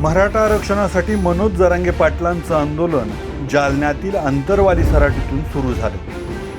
मराठा आरक्षणासाठी मनोज जरांगे पाटलांचं आंदोलन जालन्यातील अंतरवाली सराटीतून सुरू झाले.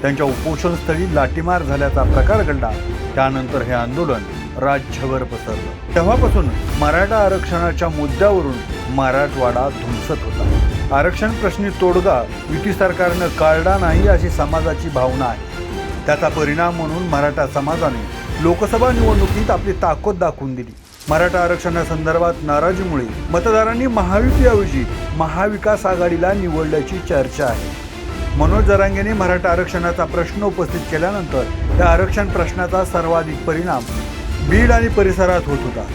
त्यांच्या उपोषणस्थळी लाठीमार झाल्याचा प्रकार घडला. त्यानंतर हे आंदोलन राज्यभर पसरलं. तेव्हापासून मराठा आरक्षणाच्या मुद्द्यावरून मराठवाडा धुमसत होता. आरक्षण प्रश्नी तोडगा युती सरकारनं काढला नाही अशी समाजाची भावना आहे. त्याचा परिणाम म्हणून मराठा समाजाने लोकसभा निवडणुकीत आपली ताकद दाखवून दिली. मराठा आरक्षणासंदर्भात नाराजीमुळे मतदारांनी महायुतीऐवजी महाविकास आघाडीला निवडल्याची चर्चा आहे. मनोज जरांगेने मराठा आरक्षणाचा प्रश्न उपस्थित केल्यानंतर त्या आरक्षण प्रश्नाचा सर्वाधिक परिणाम बीड आणि परिसरात होत होता.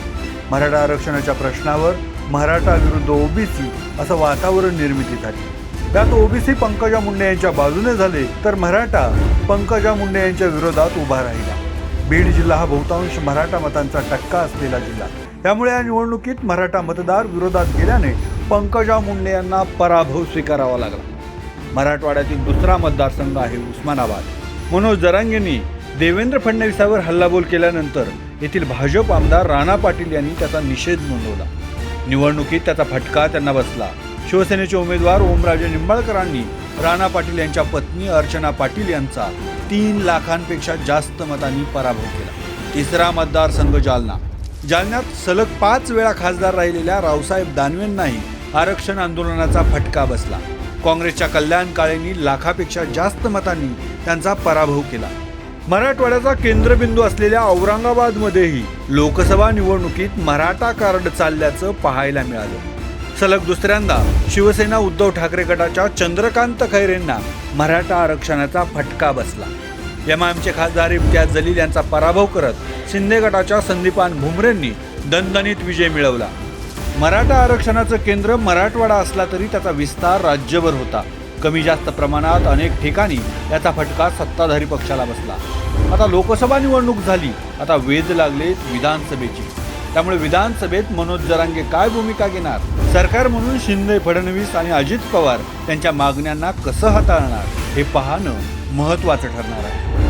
मराठा आरक्षणाच्या प्रश्नावर मराठा विरुद्ध ओबीसी असं वातावरण निर्मिती झाली त्यात ओबीसी पंकजा मुंडे यांच्या बाजूने झाले तर मराठा पंकजा मुंडे यांच्या विरोधात उभा राहिला. बीड जिल्हा हा बहुतांश मराठा मतांचा टक्का असलेला जिल्हा. त्यामुळे या निवडणुकीत मराठा मतदार विरोधात गेल्याने पंकजा मुंडे यांना पराभव स्वीकारावा लागला. मराठवाड्यातील दुसरा मतदारसंघ आहे उस्मानाबाद. मनोज जरांगेंनी देवेंद्र फडणवीसावर हल्लाबोल केल्यानंतर येथील भाजप आमदार राणा पाटील यांनी त्याचा निषेध नोंदवला. निवडणुकीत त्याचा फटका त्यांना बसला. शिवसेनेचे उमेदवार ओमराजे निंबाळकरांनी राणा पाटील यांच्या पत्नी अर्चना पाटील यांचा तीन लाखांपेक्षा जास्त मतांनी पराभव केला. तिसरा मतदारसंघ जालना. जालन्यात सलग पाच वेळा खासदार राहिलेल्या रावसाहेब दानवेंनाही आरक्षण आंदोलनाचा फटका बसला. काँग्रेसच्या कल्याण काळेंनी लाखापेक्षा जास्त मतांनी त्यांचा पराभव केला. मराठवाड्याचा केंद्रबिंदू असलेल्या औरंगाबादमध्येही लोकसभा निवडणुकीत मराठा कार्ड चालल्याचं पाहायला मिळालं. सलग दुसऱ्यांदा शिवसेना उद्धव ठाकरे गटाच्या चंद्रकांत खैरेंना मराठा आरक्षणाचा फटका बसला. एमआयएमचे खासदार इम्तियाज जलील यांचा पराभव करत शिंदे गटाच्या संदीपान भुमरेंनी दणदणीत विजय मिळवला. मराठा आरक्षणाचं केंद्र मराठवाडा असला तरी त्याचा विस्तार राज्यभर होता. कमी जास्त प्रमाणात अनेक ठिकाणी याचा फटका सत्ताधारी पक्षाला बसला. आता लोकसभा निवडणूक झाली. आता वेध लागलेत विधानसभेची. त्यामुळे विधानसभेत मनोज जरांगे काय भूमिका घेणार? सरकार म्हणून शिंदे फडणवीस आणि अजित पवार त्यांच्या मागण्यांना कसं हाताळणार? हे पाहणं महत्त्वाचं ठरणार आहे.